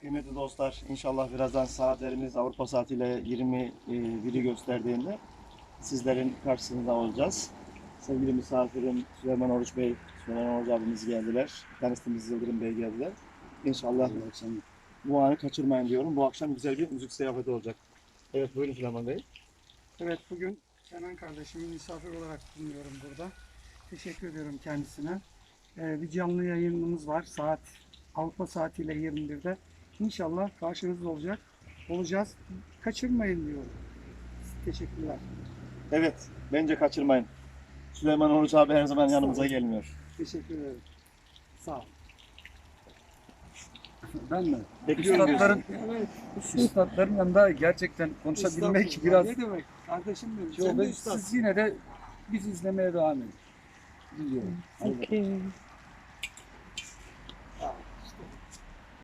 Kıymetli dostlar, inşallah birazdan saatlerimiz Avrupa saatiyle 21'i gösterdiğinde sizlerin karşısında olacağız. Sevgili misafirim Süleyman Oruç Bey, Süleyman Oruç abimiz geldiler. Tanıştığımız Yıldırım Bey geldiler. İnşallah bu anı kaçırmayın diyorum. Bu akşam güzel bir müzik ziyafeti olacak. Evet buyurun Süleyman Bey. Evet bugün Kenan kardeşimi misafir olarak bulunuyorum burada. Teşekkür ediyorum kendisine. Ee, bir canlı yayınımız var saat Avrupa saatiyle 21'de. İnşallah karşınızda olacak. Olacağız. Kaçırmayın diyorum. Teşekkürler. Evet, bence kaçırmayın. Süleyman Oruç abi her zaman yanımıza gelmiyor. Teşekkür ederim. Sağ ol. Ben mi? Bekliyorum Üstadların, Evet. üstadların yanında gerçekten konuşabilmek biraz... Ne demek? Kardeşim benim. Yo, Sen de üstadsın. siz yine de biz izlemeye devam edin. Biliyorum. Okay.